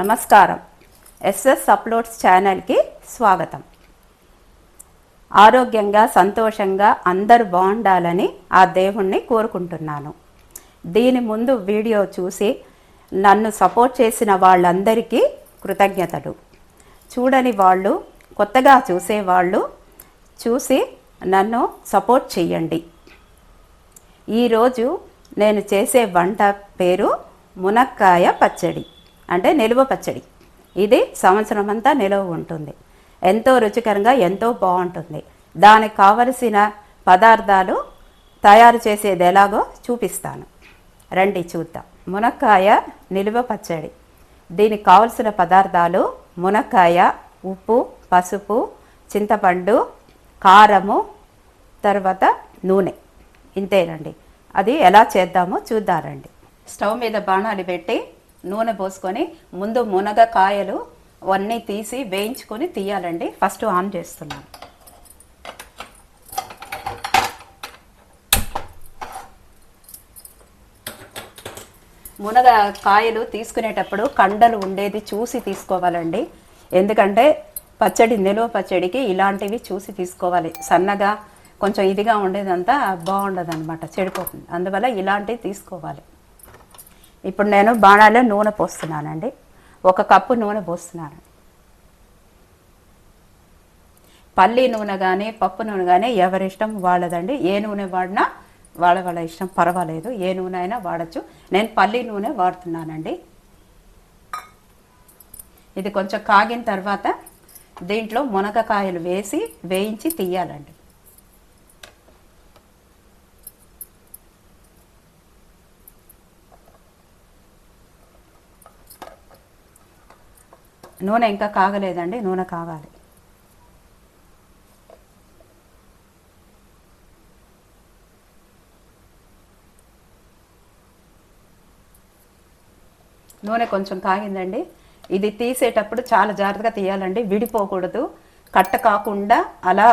నమస్కారం. SS uploads ఛానల్కి స్వాగతం. ఆరోగ్యంగా సంతోషంగా అందరు బాగుండాలని ఆ దేవుణ్ణి కోరుకుంటున్నాను. దీని ముందు వీడియో చూసి నన్ను సపోర్ట్ చేసిన వాళ్ళందరికీ కృతజ్ఞతలు. చూడని వాళ్ళు కొత్తగా చూసేవాళ్ళు చూసి నన్ను సపోర్ట్ చేయండి ఈరోజు నేను చేసే వంట పేరు మునక్కాయ పచ్చడి. అంటే నిలువ పచ్చడి. ఇది సంవత్సరం అంతా నిలువ ఉంటుంది. ఎంతో రుచికరంగా ఎంతో బాగుంటుంది. దానికి కావలసిన పదార్థాలు తయారు చేసేది ఎలాగో చూపిస్తాను. రండి చూద్దాం. మునక్కాయ నిలువ పచ్చడి. దీనికి కావలసిన పదార్థాలు మునక్కాయ ఉప్పు పసుపు చింతపండు కారము తర్వాత నూనె. ఇంతేనండి. అది ఎలా చేద్దామో చూద్దారండి స్టవ్ మీద బాణాలు పెట్టి నూనె పోసుకొని ముందు మునగకాయలు అవన్నీ తీసి వేయించుకొని తీయాలండి. ఫస్ట్ ఆన్ చేస్తున్నాను. మునగ కాయలు తీసుకునేటప్పుడు కండలు ఉండేది చూసి తీసుకోవాలండి. ఎందుకంటే పచ్చడి నిలువ పచ్చడికి ఇలాంటివి చూసి తీసుకోవాలి. సన్నగా కొంచెం ఇదిగా ఉండేదంతా బాగుండదు అనమాట చెడిపోతుంది. అందువల్ల ఇలాంటివి తీసుకోవాలి. ఇప్పుడు నేను బాణాలో నూనె పోస్తున్నానండి. ఒక కప్పు నూనె పోస్తున్నాను. పల్లి నూనె కానీ పప్పు నూనె కానీ ఎవరి ఇష్టం వాళ్ళదండి. ఏ నూనె వాడినా వాళ్ళ వాళ్ళ ఇష్టం పర్వాలేదు. ఏ నూనె అయినా వాడచ్చు. నేను పల్లి నూనె వాడుతున్నానండి. ఇది కొంచెం కాగిన తర్వాత దీంట్లో మునగకాయలు వేసి వేయించి తీయాలండి. నూనె ఇంకా కాగలేదండి నూనె కాగాలి. నూనె కొంచెం కాగిందండి. ఇది తీసేటప్పుడు చాలా జాగ్రత్తగా తీయాలండి విడిపోకూడదు. కట్ట కాకుండా అలా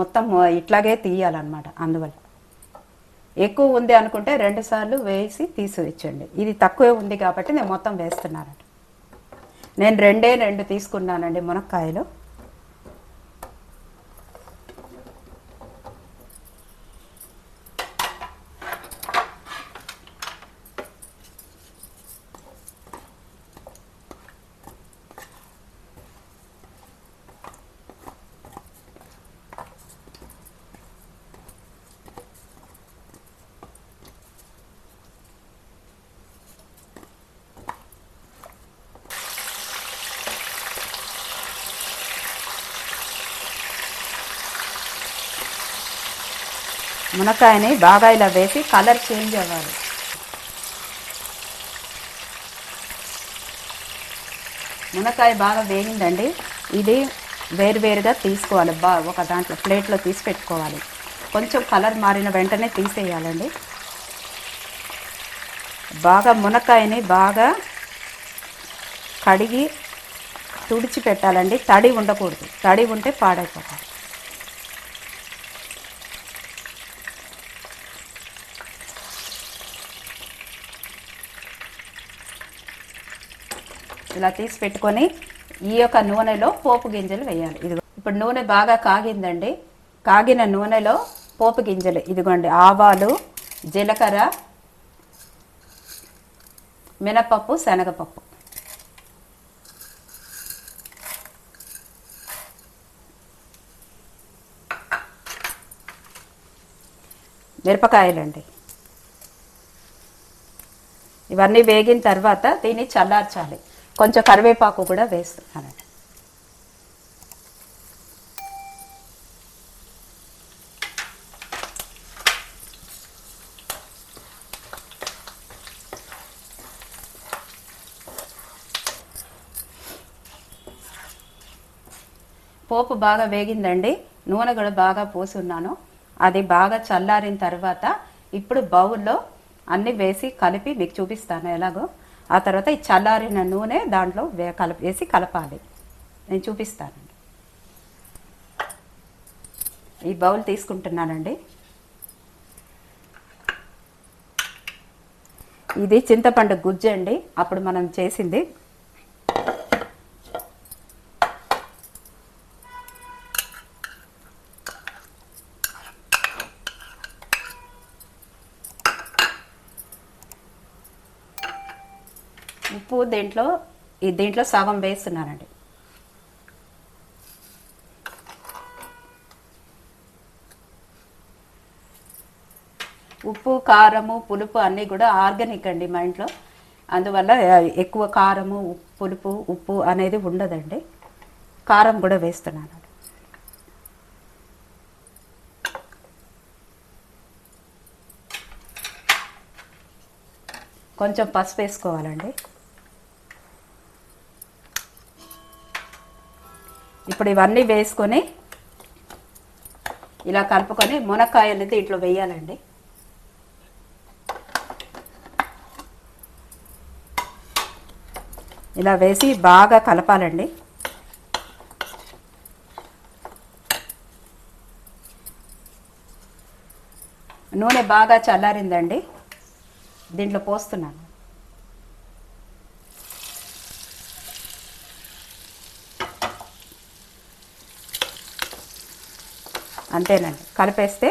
మొత్తం ఇట్లాగే తీయాలన్నమాట అందువల్ల. ఎక్కువ ఉంది అనుకుంటే రెండు సార్లు వేసి తీసివచ్చండి. ఇది తక్కువే ఉంది కాబట్టి నేను మొత్తం వేస్తున్నానండి. నేను రెండే రెండు తీసుకున్నానండి మునక్కాయలు. మునక్కాయని బాగా ఇలా వేసి కలర్ చేంజ్ అవ్వాలి. మునక్కాయ బాగా వేగిందండి. ఇది వేరువేరుగా తీసుకోవాలి. బా ఒక దాంట్లో ప్లేట్లో తీసి పెట్టుకోవాలి. కొంచెం కలర్ మారిన వెంటనే తీసేయాలండి. బాగా మునక్కాయని బాగా కడిగి తుడిచి పెట్టాలండి. తడి ఉండకూడదు. తడి ఉంటే పాడైపోతాయి. ఇలా తీసి పెట్టుకొని ఈ యొక్క నూనెలో పోపు గింజలు వేయాలి. ఇది ఇప్పుడు నూనె బాగా కాగిందండి. కాగిన నూనెలో పోపు గింజలు. ఇదిగోండి ఆవాలు జీలకర్ర మినపప్పు శనగపప్పు. మిరపకాయలండి. ఇవన్నీ వేగిన తర్వాత దీన్ని చల్లార్చాలి. కొంచెం కరివేపాకు కూడా వేస్తున్నానండి. పోపు బాగా వేగిందండి. నూనె కూడా బాగా పోసున్నాను. అది బాగా చల్లారిన తర్వాత ఇప్పుడు బౌల్లో అన్నీ వేసి కలిపి మీకు చూపిస్తాను. ఎలాగో? ఆ తర్వాత ఈ చల్లారిన నూనె దాంట్లో వే కలప వేసి కలపాలి. నేను చూపిస్తానండి ఈ బౌల్ తీసుకుంటున్నానండి. ఇది చింతపండు గుజ్జు అండి అప్పుడు మనం చేసింది ఉప్పు దీంట్లో దీంట్లో సగం వేస్తున్నానండి ఉప్పు కారము పులుపు అన్నీ కూడా ఆర్గానిక్ అండి మా ఇంట్లో. అందువల్ల ఎక్కువ కారము పులుపు ఉప్పు అనేది ఉండదండి. కారం కూడా వేస్తున్నాను. కొంచెం పసుపు వేసుకోవాలండి. ఇప్పుడు ఇవన్నీ వేసుకొని ఇలా కలుపుకొని మునక్కాయలు ఇట్లా వేయాలండి. ఇలా వేసి బాగా కలపాలండి. నూనె బాగా చల్లారిందండి. దీంట్లో పోస్తున్నాను. అంతేనండి. కలిపేస్తే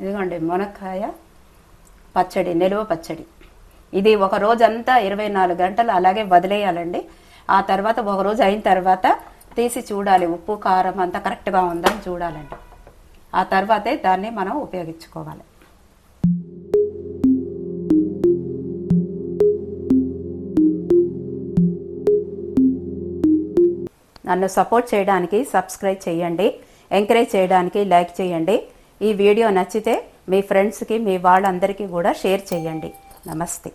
ఇదిగోండి మునక్కాయ పచ్చడి నిలువ పచ్చడి. ఇది ఒక రోజంతా ఇరవై నాలుగు గంటలు అలాగే వదిలేయాలండి. ఆ తర్వాత ఒక రోజు అయిన తర్వాత తీసి చూడాలి ఉప్పు కారం అంతా కరెక్ట్గా ఉందని చూడాలండి. ఆ తర్వాతే దాన్ని మనం ఉపయోగించుకోవాలి. నన్ను సపోర్ట్ చేయడానికి సబ్స్క్రైబ్ చేయండి ఎంకరేజ్ చేయడానికి లైక్ చేయండి. ఈ వీడియో నచ్చితే మీ ఫ్రెండ్స్కి మీ వాళ్ళందరికీ కూడా షేర్ చేయండి. నమస్తే.